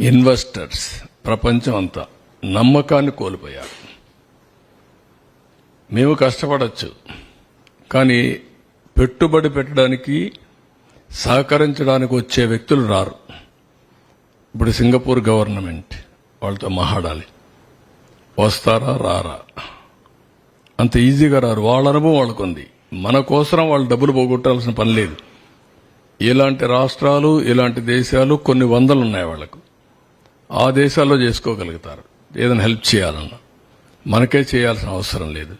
Investors ప్రపంచం అంతా నమ్మకాన్ని కోల్పోయారు. మేము కష్టపడచ్చు కానీ పెట్టుబడి పెట్టడానికి సహకరించడానికి వచ్చే వ్యక్తులు రారు. ఇప్పుడు సింగపూర్ గవర్నమెంట్ వాళ్ళతో మహాడాలి వస్తారా రారా? అంత ఈజీగా రారు. వాళ్ళ అనుభవం వాళ్ళకుంది. మన కోసం వాళ్ళు డబ్బులు పోగొట్టాల్సిన పని లేదు. ఇలాంటి రాష్ట్రాలు ఇలాంటి దేశాలు కొన్ని వందలు ఉన్నాయి వాళ్ళకు ఆ దేశాల్లో చేసుకోగలుగుతారు. ఏదైనా హెల్ప్ చేయాలన్నా. మనకే చేయాల్సిన అవసరం లేదు.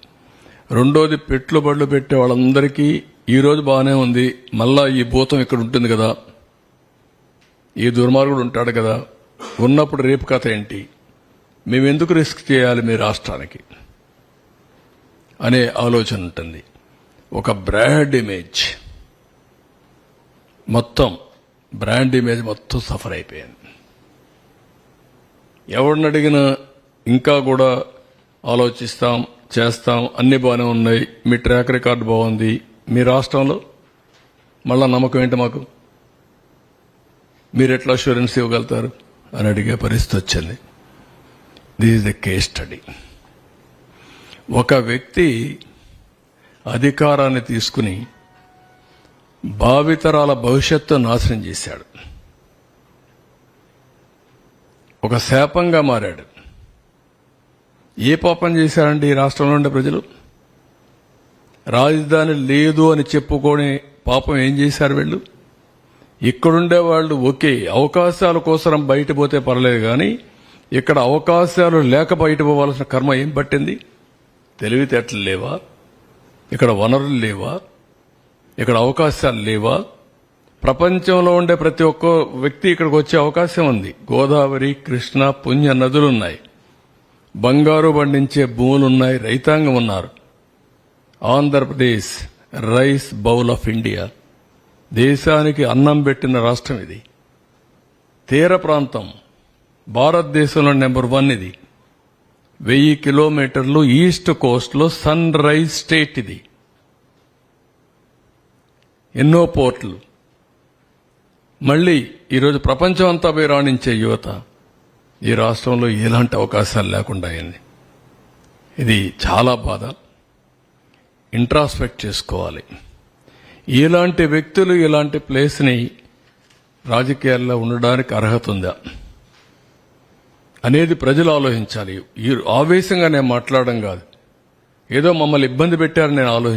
రెండోది పెట్టుబడులు పెట్టే వాళ్ళందరికీ ఈరోజు బాగానే ఉంది. మళ్ళా ఈ భూతం ఇక్కడ ఉంటుంది కదా. ఈ దుర్మార్గుడు ఉంటాడు కదా. ఉన్నప్పుడు రేపు కథ ఏంటి? మేము ఎందుకు రిస్క్ చేయాలి మీ రాష్ట్రానికి? అనే ఆలోచన ఉంటుంది. ఒక బ్రాండ్ ఇమేజ్. మొత్తం బ్రాండ్ ఇమేజ్ మొత్తం సఫర్ అయిపోయింది. ఎవరిని అడిగినా ఇంకా కూడా ఆలోచిస్తాం చేస్తాం అన్ని బాగానే ఉన్నాయి. మీ ట్రాక్ రికార్డు బాగుంది. మీ రాష్ట్రంలో మళ్ళా నమ్మకం ఏంటి మాకు? మీరు ఎట్లా అష్యూరెన్స్ ఇవ్వగలుగుతారు? అని అడిగే పరిస్థితి వచ్చింది. దిస్ ద కేస్ స్టడీ ఒక వ్యక్తి అధికారాన్ని తీసుకుని భావితరాల భవిష్యత్తు నాశనం చేశాడు. ఒక శాపంగా మారాడు. ఏ పాపం చేశారండి ఈ రాష్ట్రంలో ఉండే ప్రజలు? రాజధాని లేదు అని చెప్పుకొని పాపం ఏం చేశారు వీళ్ళు? ఇక్కడుండే వాళ్ళు ఓకే అవకాశాల కోసం బయట పోతే పర్లేదు కానీ ఇక్కడ అవకాశాలు లేక బయట పోవాల్సిన కర్మ ఏం పట్టింది? తెలివితేటలు లేవా? ఇక్కడ వనరులు లేవా? ఇక్కడ అవకాశాలు లేవా? ప్రపంచంలో ఉండే ప్రతి ఒక్క వ్యక్తి ఇక్కడికి వచ్చే అవకాశం ఉంది. గోదావరి కృష్ణ పుణ్య నదులున్నాయి బంగారు పండించే భూములున్నాయి రైతాంగం ఉన్నారు. Andhra Pradesh rice bowl of India దేశానికి అన్నం పెట్టిన రాష్ట్రం ఇది. తీర ప్రాంతం భారతదేశంలో నెంబర్ వన్ ఇది. వెయ్యి కిలోమీటర్లు ఈస్ట్ కోస్ట్లో సన్ రైజ్ స్టేట్ ఇది. ఎన్నో పోర్ట్లు మళ్ళీ ఈరోజు ప్రపంచం అంతా పోయి రాణించే యువత ఈ రాష్ట్రంలో ఎలాంటి అవకాశాలు లేకుండా అయింది. ఇది చాలా బాధ. ఇంట్రాస్పెక్ట్ చేసుకోవాలి. ఇలాంటి వ్యక్తులు ఇలాంటి ప్లేస్ని రాజకీయాల్లో ఉండడానికి అర్హత ఉందా అనేది ప్రజలు ఆలోచించాలి. ఈ ఆవేశంగా నేను మాట్లాడడం కాదు. ఏదో మమ్మల్ని ఇబ్బంది పెట్టారని నేను ఆలోచించాను